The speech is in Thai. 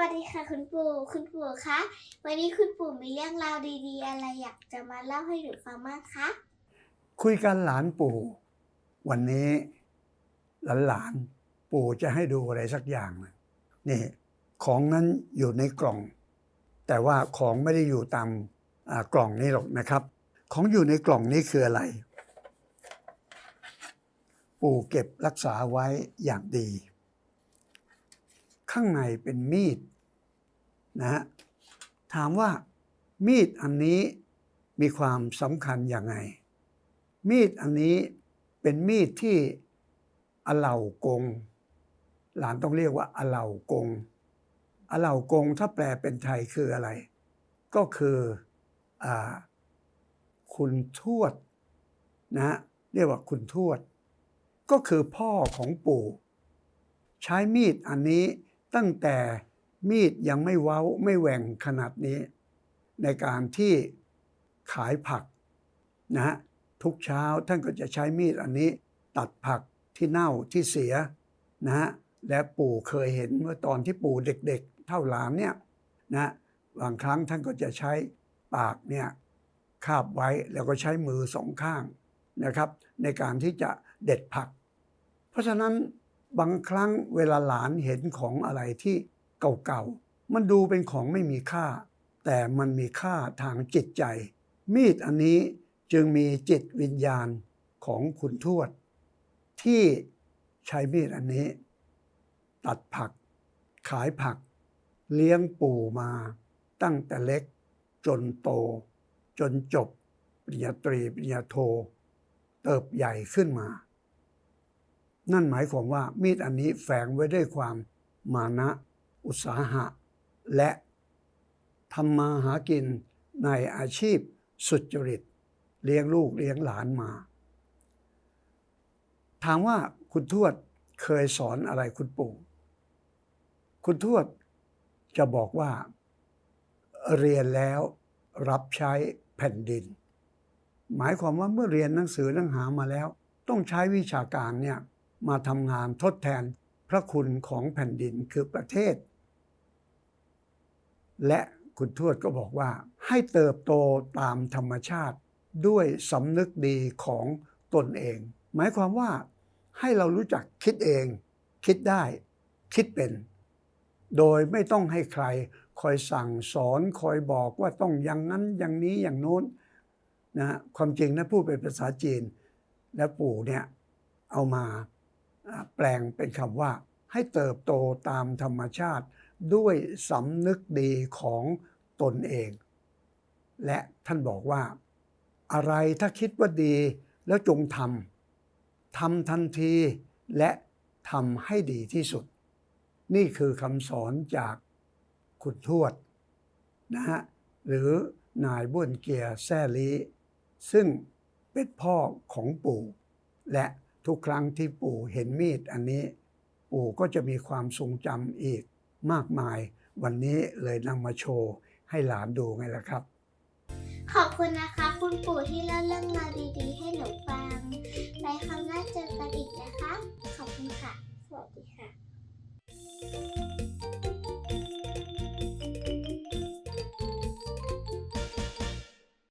วัสดีค่ะคุณปู่คุณปู่คะวันนี้คุณปู่มีเรื่องราวดีๆ อะไรอยากจะมาเล่าให้หนูฟังบ้างคะคุยกันหลานปู่ วันนี้ หลานๆปู่จะให้ดูอะไรสักอย่างนะนี่ของนั้นอยู่ในกล่อง แต่ว่าของไม่ได้อยู่ตามกล่องนี้หรอกนะครับ ของอยู่ในกล่องนี้คืออะไร ปู่เก็บรักษาไว้อย่างดี ข้างในเป็นมีดนะฮะถามว่ามีดอันนี้มีความสำคัญอย่างไง มีดอันนี้เป็นมีดที่อเหล่ากง หลานต้องเรียกว่าอเหล่ากงอเหล่ากงถ้าแปลเป็นไทยคืออะไร ก็คืออคุณทวดนะฮะเรียกว่าคุณทวด ก็คือพ่อของปู่ ใช้มีดอันนี้ ตั้งแต่มีดยังไม่เว้าไม่แหว่งขนาดนี้ ในการที่ขายผักนะฮะทุกเช้าท่านก็จะใช้มีดอันนี้ ตัดผักที่เน่าที่เสียนะฮะและปู่เคยเห็นเมื่อตอนที่ปู่เด็กๆ เท่าหลานเนี่ยนะบางครั้งท่านก็จะใช้ปากเนี่ยคาบไว้แล้วก็ใช้มือสองข้างนะครับ ในการที่จะเด็ดผัก เพราะฉะนั้น บางครั้งเวลาหลานเห็นของอะไรที่เก่าๆ มันดูเป็นของไม่มีค่า แต่มันมีค่าทางจิตใจ มีดอันนี้จึงมีจิตวิญญาณของคุณทวด ที่ใช้มีดอันนี้ ตัดผัก ขายผัก เลี้ยงปู่มาตั้งแต่เล็ก จนโต จนจบปริญญาตรีปริญญาโท เติบใหญ่ขึ้นมา นั่นหมายความว่ามีดอันนี้แฝงไว้ด้วยความมานะ อุตสาหะ และทำมาหากินในอาชีพสุจริต เลี้ยงลูกเลี้ยงหลานมา ถามว่าคุณทวดเคยสอนอะไรคุณปู่คุณทวดจะบอกว่า เรียนแล้วรับใช้แผ่นดิน หมายความว่าเมื่อเรียนหนังสือหนังหามาแล้ว ต้องใช้วิชาการเนี่ย มาทำงานทดแทนพระคุณของแผ่นดินคือประเทศ และคุณทวดก็บอกว่า ให้เติบโตตามธรรมชาติด้วยสำนึกดีของตนเอง หมายความว่าให้เรารู้จักคิดเอง คิดได้ คิดเป็น โดยไม่ต้องให้ใครคอยสั่งสอนคอยบอกว่าต้องอย่างนั้นอย่างนี้อย่างโน้นนะฮะความจริงนะพูดเป็นภาษาจีน และปู่เนี่ยเอามา แปลงเป็นคำว่า ให้เติบโตตามธรรมชาติด้วยสำนึกดีของตนเอง และท่านบอกว่า อะไรถ้าคิดว่าดีแล้วจงทำทำทันทีและทำให้ดีที่สุด นี่คือคำสอนจากคุณทวดนะฮะหรือนายบ้วนเกียร์แซ่ลีซึ่งเป็นพ่อของปู่ และ ทุกครั้งที่ปู่เห็นมีดอันนี้ ปู่ก็จะมีความทรงจำอีกมากมาย วันนี้เลยนำมาโชว์ให้หลานดูไงล่ะครับ ขอบคุณนะคะ คุณปู่ที่เล่าเรื่องราวดีๆ ให้หนูฟัง ไปครั้งหน้าเจอกันอีกนะคะ ขอบคุณค่ะ สวัสดีค่ะ